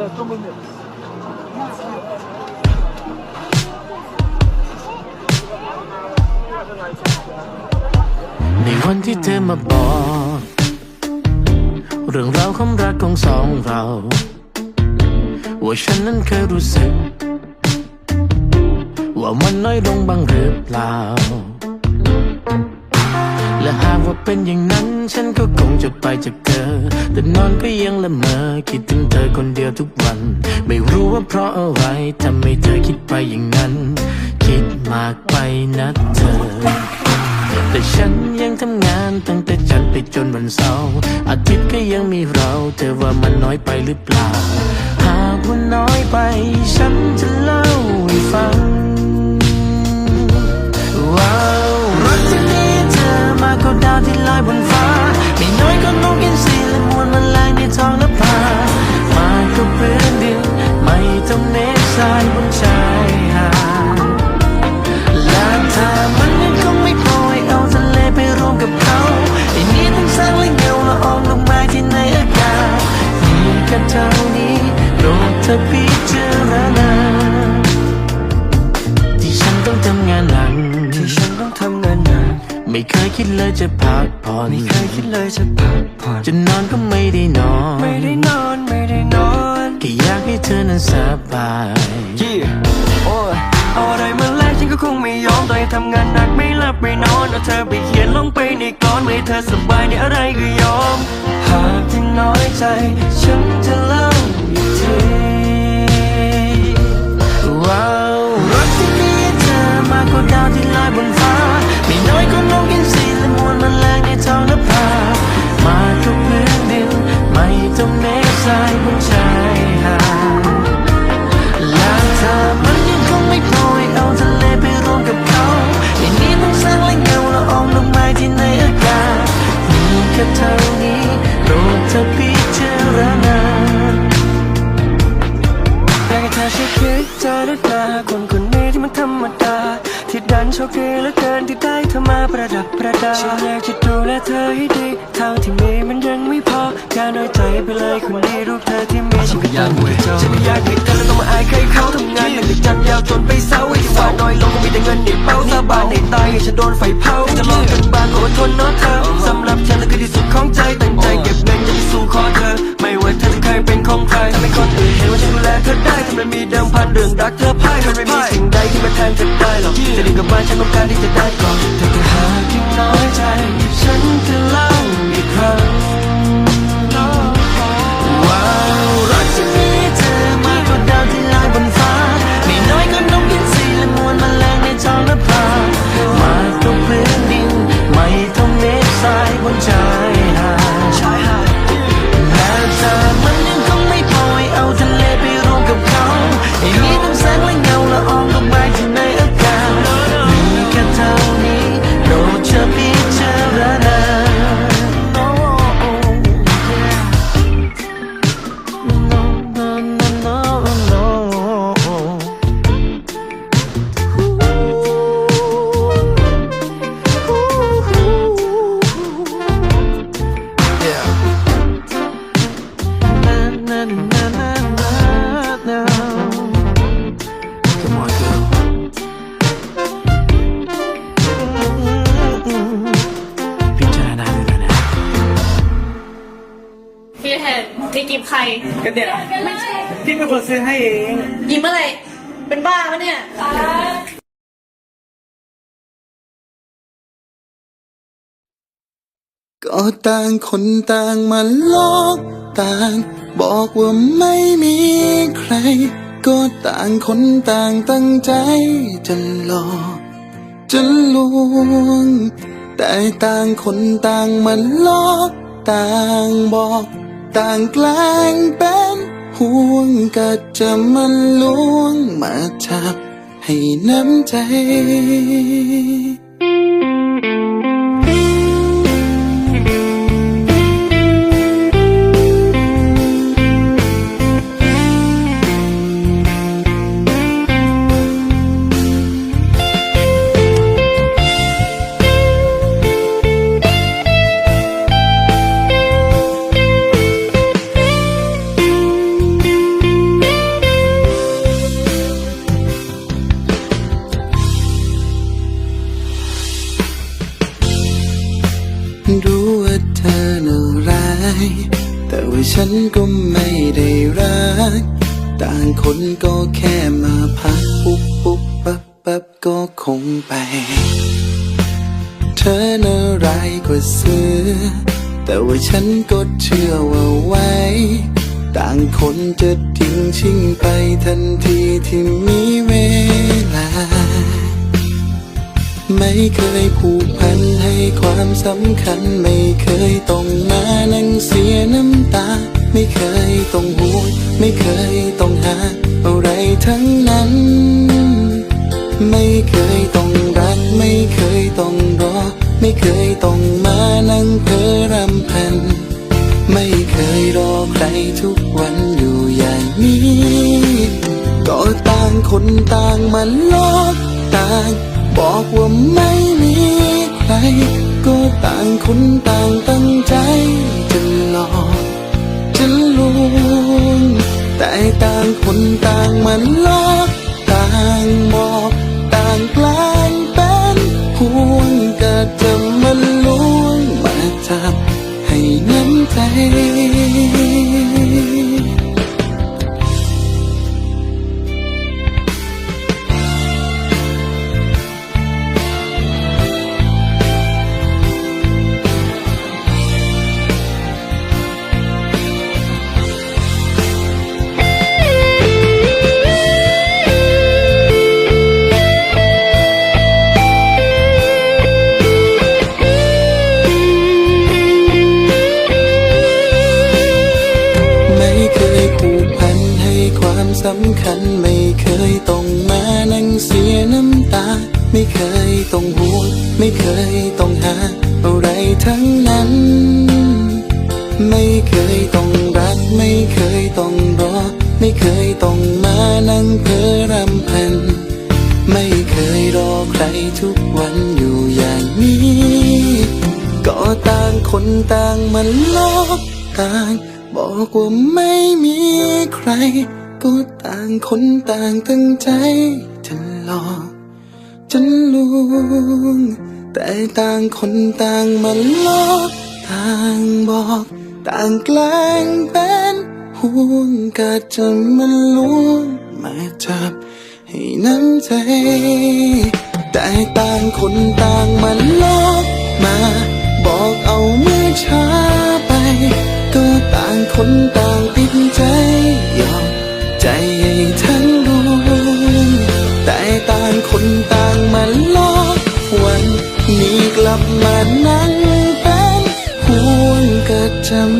ในวันที่เธอมาบอก เรื่องราวความรักของสองเรา ว่าฉันนั้นเคยรู้สึก ว่ามันน้อยลงบ้างหรือเปล่า และหากว่าเป็นอย่างนั้น ฉันก็คงจะไปจากเธอ แต่นอนก็ยังละเมอคิดถึงเธอคนเดียวทุกวัน ไม่รู้ว่าเพราะอะไรทำให้เธอคิดไปอย่างนั้น คิดมากไปนะเธอ แต่ฉันยังทำงานตั้งแต่จันทร์ไปจนวันเสาร์อาทิตย์ก็ยังมีเรา เธอว่ามันน้อยไปหรือเปล่า หากว่าน้อยไป ฉันจะเล่าให้ฟัง ว้า ก็ดาวที่ลอยบนฟ้า ไม่น้อยก็นกอินทรีและมวลแมลงในท้องนภามากก เคยคิดเลยจะพักผ่อนไม่เคยคิดเลยจะพักผ่อนจะนอนก็ไม่ได้นอน ไม่ได้นอนไม่ได้นอนแค่อยากให้เธอนั้นสบายยี่โอ้ยเอาอะไรมาแลกฉันก็คงไม่ยอมต่อให้ทำงานหนักไม่หลับไม่นอนเอาเธอไปเขียนลงไปในกลอนไม่ให้เธอสบายในอะไรก็ยอม หากที่น้อยใจ ฉันจะเล่าอีกทีว้าวรักที่มีเธอมากกว่าดาวที่ลอยบน ฉันอยากจะดูแลเธอให้ดีเท่าที่มีมันยังไม่พออย่าน้อยใจไปเลยคนนี้รูปเธอที่มีฉันก็ยังไม่จบฉันไม่อยากให้เธอแล้วต้องมาอายใครเขาทำงานหนักจากจันทร์ยาวจนไปเสาร์ไอ้ที่หวานน้อยลงก็มีแต่เงินในเป้าสาบานในตายให้ฉันโดนไฟเผาจะลองกันบ้างก็อดทนเนาะเธอสำหรับฉันแล้วคือที่สุดของใจตั้งใจเก็บเงินจะไปสู่ขอเธอ ไม่ว่าเธอจะเคยเป็นของใครทำให้คนอื่นเห็นว่าฉันดูแลเธอได้ทำไมมีเดิมพันเรื่องรักเธอพ่ายมันไม่มีสิ่งใดที่มาแทนเธอได้หรอกจะดีกับบ้านฉันต้องการที่จะได้ก่อน ก็เนี่ยพี่เป็นคนซื้อให้เองยิ้มอะไรเป็นบ้าปะเนี่ย ก็ต่างคนต่างมาลอกต่าง บอกว่าไม่มีใคร ก็ต่างคนต่างตั้งใจจะหลอกจะลวง แต่ต่างคนต่างมาลอกต่างบอก ต่างแกล้งเป็นห่วงก็จะมันลวงมาจับให้น้ำใจ คือ แต่ว่าฉันก็เชื่อว่าไว้ ต่างคนจะทิ้งชิ่งไปทันทีที่มีเวลา ไม่เคยผูกพันให้ความสำคัญ ไม่เคยต้องมานั่งเสียน้ำตา ไม่เคยต้องห่วงไม่เคยต้องหา อะไรทั้งนั้น ไม่เคยต้องรัก ไม่เคยต้องรอ ไม่เคยต้อง นั่งเพ้อรำพัน ไม่เคยรอใครทุกวันอยู่อย่างนี้ ก็ต่างคนต่างมาลอกต่าง บอกว่าไม่มีใคร ก็ต่างคนต่างตั้งใจจะหลอกจะลวงแต่ต่างคนต่างมาลอกต่างบอกต่างแกล้งเป็นห่วงก็จะมาล มาจับให้น้ำใจ น้ำตา ไม่เคยต้องห่วงไม่เคยต้องหา อะไรทั้งนั้น ไม่เคยต้องรัก ไม่เคยต้องรอ ไม่เคยต้องมานั่งเพ้อรำพัน ไม่เคยรอใครทุกวันอยู่อย่างนี้ ก็ต่างคนต่างมันลอกต่างบอกว่าไม่มีใครก็ต่างคนต่างตั้งใจจะหลอก จะลวง แต่ต่างคนต่างมาลอกต่างบอก ต่างแกล้งเป็นห่วงก็จะมาลวงมาจับให้น้ำใจ แต่ต่างคนต่างมาลอกมา บอกเอาเมื่อช้าไป ก็ต่างคนต่างติดใจยอมใจให้ทั้งดวงแต่ต่างคนต่าง กลับมานั่งเป็นห่วงก็จะ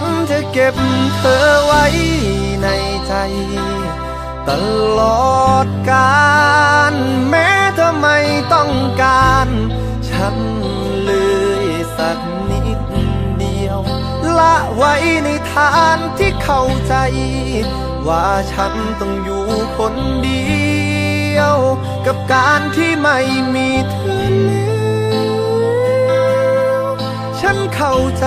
นจะเก็บเธอไว้ในใจ ตลอดกาลแม้เธอไม่ต้องการ ฉันเลยสักนิดเดียว ละไว้ในทานที่เข้าใจ ว่าฉันต้องอยู่คนเดียว กับการที่ไม่มีเธอแล้วฉันเข้าใจ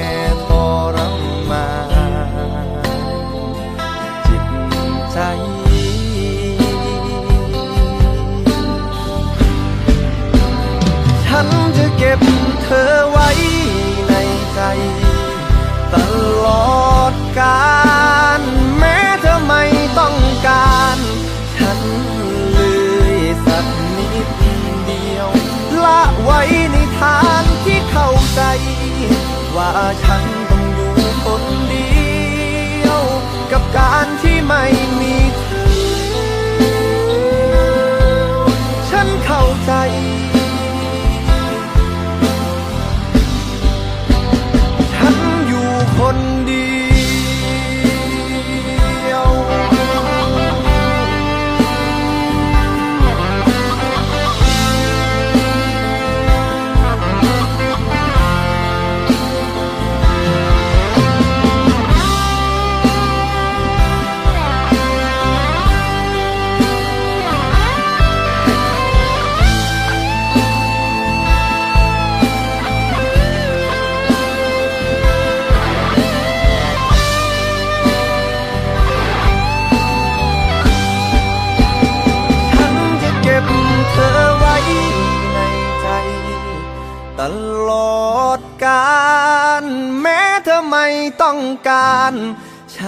จะเก็บเธอไว้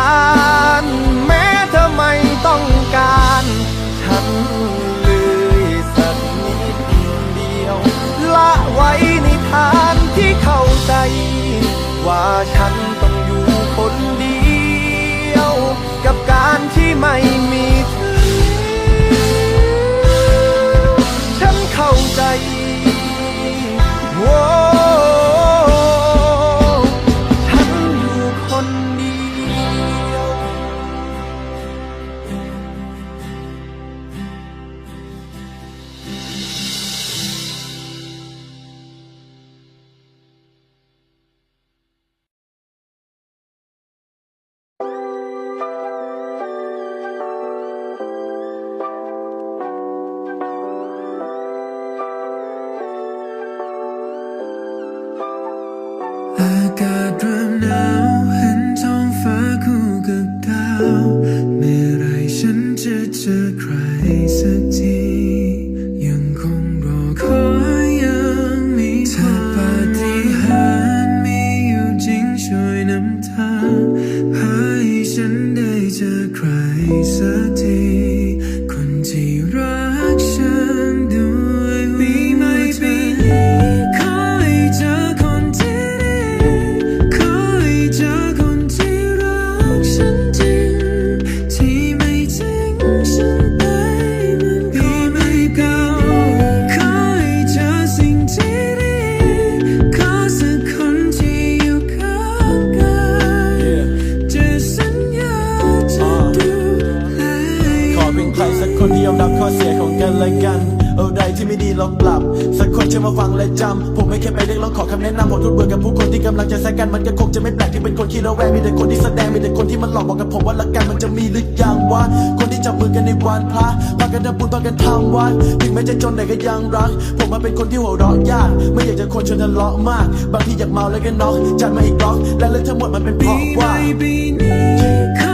าลแม้เธอไม่ต้องการ ฉันเลยสักนิดเดียว ละไว้ในทางที่เข้าใจ ว่าฉันต้องอยู่คนเดียว กับการที่ไม่มีเธอ คงจะไม่แปลกที่เป็นคนขี้ระแวงมีแต่คนที่แสดงมีแต่คนที่มันหลอกบอกกับผมว่าละกกันมันจะมีหรือยังวะคนที่จับมือกันในวันพระพากันทำบุญพากันทำวัดถึงแม้จะจนแต่ก็ยังรัก ผมมาเป็นคนที่หัวเราะยาก ไม่อยากจะคนชวนทะเลาะมาก บางทีอยากเมาแล้วก็น็อกจัดมาอีกล็อกและเรื่องทั้งหมดมันเป็นเพราะว่า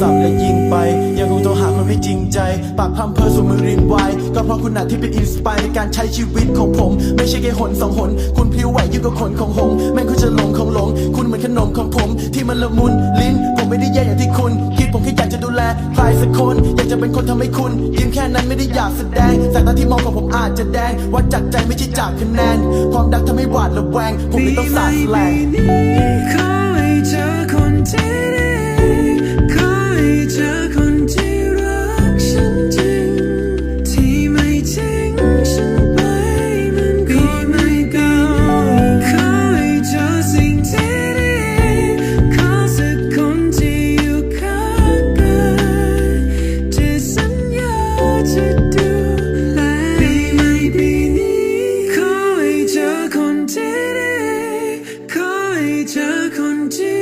ศัพท์และยิงไป ยังคงโทรหาคนไม่จริงใจ ปากพร่ำเพ้อสูมือรินไวก็เพราะคุณหน่ะที่เป็นอินสปายในการใช้ชีวิตของผม ไม่ใช่แค่หนสองหน คุณพลิ้วไหวยิ่งกว่าขนของหงแม่งคุณจะหลงของหลง คุณเหมือนขนมของผม ที่มันละมุนลิ้น ผมไม่ได้แย่อย่างที่คุณ คิดผมแค่อยากจะดูแลใครสักคน อยากจะเป็นคนทำให้คุณยิ้มแค่นั้นไม่ได้อยากแสดงสายตาที่มองของผมอาจจะแดงวัดจากใจไม่ใช่จากคะแนน ความดังทำให้หวาดระแวง ผมเลยต้องสาดแสลง ค